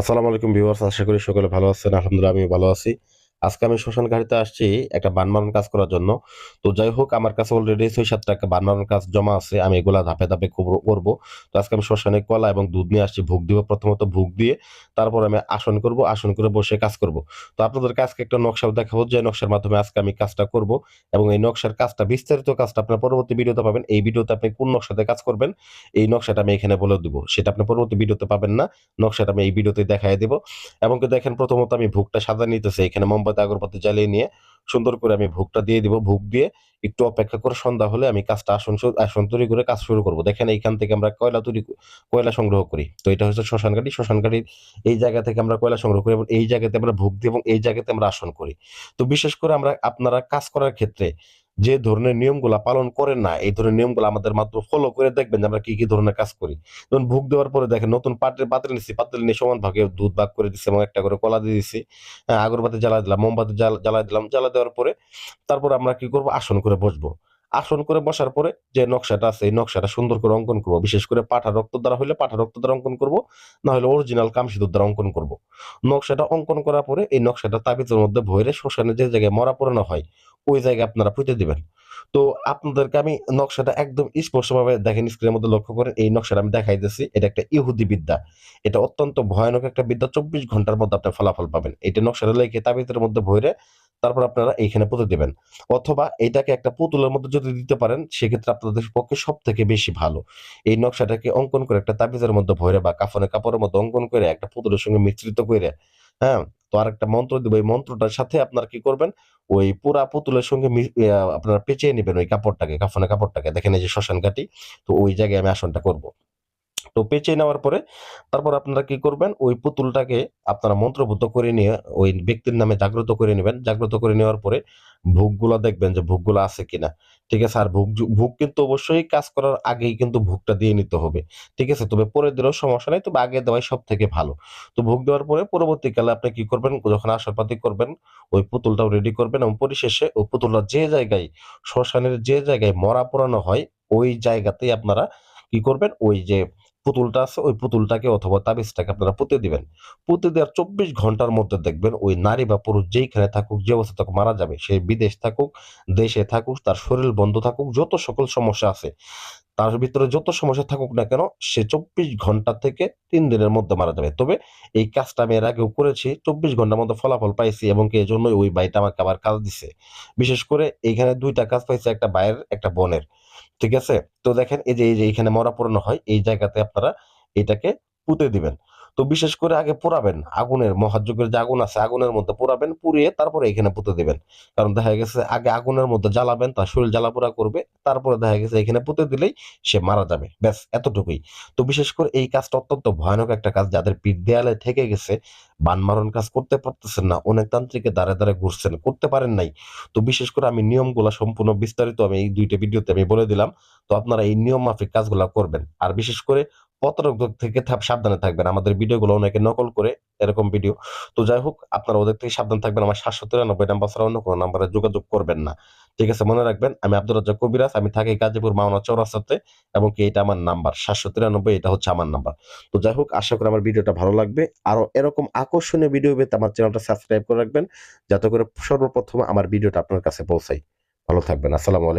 আসসালামু আলাইকুম ভিউয়ার্স আশা করি সকলে ভালো আছেন আলহামদুলিল্লাহ আমি ভালো আছি। আজকে আমি শ্মশান গাড়িতে আসছি একটা বানমারণ কাজ করার জন্য। তো যাই হোক, আমার কাছে অলরেডি ছয় সাতটা বানমারণ কাজ জমা আছে, আমি এগুলা ধাপে ধাপে করব- তো আজকে আমি শ্মশানে কলা এবং দুধ নিয়ে আসছি, ভোগ দিব প্রথমত ভোগ দিয়ে, তারপর আমি আসন করব, আসন করে বসে কাজ করব। তো আপনাদেরকে আজকে একটা নকশা দেখাবো, যে নকশার মাধ্যমে আজকে আমি কাজটা করব এবং এই নকশার কাজটা, বিস্তারিত কাজটা আপনার পরবর্তী ভিডিওতে পাবেন। এই ভিডিওতে আপনি কোন নকশাতে কাজ করবেন, এই নকশাটা আমি এখানে বলে দিব। সেটা আপনি পরবর্তী ভিডিওতে পাবেন না, নকশাটা আমি এই ভিডিওতে দেখাই দেব। এবং দেখেন, প্রথমত আমি ভোগটা সাজা নিতেছি, এখানে মোমবাতি আগরবাতি জ্বালিয়ে নিয়ে সুন্দর করে আমি ভোগটা দিয়ে দিব, ভোগ দিয়ে একটু অপেক্ষা করে সন্ধ্যা হলে আমি কাজটা আসন আসন তৈরি করে কাজ শুরু করব। দেখেন এইখান থেকে আমরা কয়লা তৈরি কয়লা সংগ্রহ করি। তো এটা হচ্ছে শ্মশান গাড়ি শ্মশান গাড়ির এই জায়গা থেকে আমরা কয়লা সংগ্রহ করি এবং এই জায়গাতে আমরা ভোগ দিই এবং এই জায়গাতে আমরা আসন করি। তো বিশেষ করে আমরা আপনারা কাজ করার ক্ষেত্রে যে ধরনের নিয়মগুলা পালন করেন না এই ধরনের নিয়মগুলো আমাদের মাত্র ফলো করে দেখবেন যে আমরা কি কি ধরনের কাজ করি। যেমন ভোগ দেওয়ার পরে দেখেন নতুন পাত্রে পাত্রে নিচ্ছি পাত্রে নিয়ে সমান ভাগে দুধ ভাগ করে দিচ্ছি এবং একটা করে কলা দিয়ে দিচ্ছি হ্যাঁ, আগরবাতি জ্বালা দিলাম মোমবাতি জ্বাল- দিলাম জ্বালা দেওয়ার পরে তারপর আমরা কি করব? আসন করে বসবো। আসন করে বসার পরে যে নকশাটা আছে এই নকশাটা সুন্দর করে অঙ্কন করব। বিশেষ করে পাঠা রক্ত দ্বারা হলে পাঠা রক্ত দ্বারা অঙ্কন করব না হলে অরিজিনাল কামসিদুর দ্বারা অঙ্কন করব। নকশাটা অঙ্কন করার পরে এই নকশাটা তাবিজের মধ্যে ভরে শ্মশানে যে জায়গায় মরা পড়ানো হয় ওই জায়গায় আপনারা পুঁতে দিবেন। তো আপনাদেরকে আমি নকশাটা একদম স্পষ্টভাবে দেখেন স্ক্রিনের মধ্যে লক্ষ্য করেন, এই নকশাটা আমি দেখাই দিচ্ছি এটা একটা ইহুদি বিদ্যা। এটা অত্যন্ত ভয়ানক একটা বিদ্যা। চব্বিশ ঘণ্টার মধ্যে আপনি ফলাফল পাবেন। এটা নকশাটা লেখে তাবিজের মধ্যে ভরে তারপর আপনারা এইখানে পুঁতে দিবেন। অথবা এটাকে একটা পুতুলের মধ্যে যদি দিতে পারেন, সেক্ষেত্রে আপনাদের পক্ষে সব থেকে বেশি ভালো। এই নকশাটাকে অঙ্কন করে একটা তাবিজের মধ্যে ভরে বা কাফনে কাপড়ের মধ্যে অঙ্কন করে একটা পুতুলের সঙ্গে মিশ্রিত করে হ্যাঁ তো আর একটা মন্ত্র দিব, এই মন্ত্রটার সাথে আপনার কি করবেন? ওই পুরা পুতুলের সঙ্গে আপনারা পেঁচিয়ে নেবেন ওই কাপড়টাকে কাফনে কাপড়টাকে। দেখেন এই যে শ্মশান কাটি তো ওই জায়গায় আমি আসনটা করব। তো পেঁচিয়ে নেওয়ার পরে তারপর আপনারা কি করবেন? ওই পুতুলটাকে আপনারা মন্ত্রভূত করে নিয়ে ওই ব্যক্তির নামে জাগ্রত করে নেবেন। জাগ্রত করে নেওয়ার পরে ভোগগুলো দেখবেন যে ভোগগুলো আছে কিনা। ঠিক আছে? আর ভোগ ভোগ কিন্তু অবশ্যই কাজ করার আগেই কিন্তু ভোগটা দিয়ে নিতে হবে। ঠিক আছে? তবে পরে দিলেও সমস্যা নেই, তবে আগে দেওয়াই সব থেকে ভালো। তো ভোগ দেওয়ার পরে পরবর্তীকালে আপনি কি করবেন? যখন আশাপাতি করবেন, ওই পুতুলটাও রেডি করবেন এবং পরিশেষে ওই পুতুলটা যে জায়গায় শ্মশানের যে জায়গায় মরা পোড়ানো হয়, ওই জায়গাতেই আপনারা কি করবেন? ওই যে পুতুলটা আছে, ওই পুতুলটাকে অথবা তাবিজটাকে আপনারা পুঁতে দিবেন। পুঁতে দেওয়ার চব্বিশ ঘণ্টার মধ্যে দেখবেন ওই নারী বা পুরুষ যেইখানে থাকুক, যে অবস্থা থাকুক, মারা যাবে, সে বিদেশ থাকুক, দেশে থাকুক, তার শরীর বন্ধ থাকুক, যত সকল সমস্যা আছে, তার ভিতরে যত সমস্যা থাকুক না কেন, সে চব্বিশ ঘণ্টা থেকে তিন দিনের মধ্যে মারা যাবে। তবে এই কাজটা আমি এর আগেও করেছি, চব্বিশ ঘণ্টার মধ্যে ফলাফল পাইছি এবং এই জন্যই ওই ভাইটা আমাকে আবার কাজ দিছে। বিশেষ করে এইখানে দুইটা কাজ পাইছে, একটা ভাইয়ের, একটা বোনের। ঠিক আছে? তো দেখেন এই যে এই যে, এইখানে মরা পোড়ানো হয়, এই জায়গাতে আপনারা এটাকে পুঁতে দিবেন। তো বিশেষ করে আগে পোড়াবেন। আগুনের, মহাযজ্ঞের যে আগুন আছে, আগুনের মধ্যে পোড়াবেন, পুড়িয়ে তারপরে এখানে পুঁতে দিবেন। কারণ দেখা গেছে আগে আগুনের মধ্যে জ্বালাবেন, তার শরীর জ্বালাপোড়া করবে, তারপরে দেখা গেছে এখানে পুঁতে দিলেই সে মারা যাবে। ব্যাস, এতটুকুই। তো বিশেষ করে এই কাজটা অত্যন্ত ভয়ানক একটা কাজ, যাদের পিঠ দেয়ালে থেকে গেছে, বানমারণ কাজ করতে পারতেছেন না অনেক তান্ত্রিকের দ্বারে দ্বারে ঘুরছেন, করতে পারেন নাই। তো বিশেষ করে আমি নিয়মগুলা সম্পূর্ণ বিস্তারিত আমি এই দুইটা ভিডিওতে আমি বলে দিলাম। তো আপনারা এই নিয়ম মাফিক কাজগুলা করবেন। আর বিশেষ করে প্রতারক থেকে সাবধানে থাকবেন। আমাদের ভিডিওগুলো অনেকে নকল করে এরকম ভিডিও। তো যাই হোক, আপনারা ওদের থেকে সাবধান থাকবেন। আমার সাতশো তিরানব্বই নাম্বার ছাড়া অন্য কোনো নাম্বারে যোগাযোগ করবেন না। ঠিক আছে, মনে রাখবেন, আমি আব্দুল রাজ্জাক কবিরাজ, আমি থাকি গাজীপুর মাওনা চৌরাস্তাতে, এবং কি এটা আমার নাম্বার। সাতশো তিরানব্বই, এটা হচ্ছে আমার নাম্বার। তো যাই হোক, আশা করি আমার ভিডিওটা ভালো লাগবে। আরও এরকম আকর্ষণীয় ভিডিও পেতে আমার চ্যানেলটা সাবস্ক্রাইব করে রাখবেন, যাতে করে সর্বপ্রথম আমার ভিডিওটা আপনার কাছে পৌঁছায়। ভালো থাকবেন, আসসালামু আলাইকুম।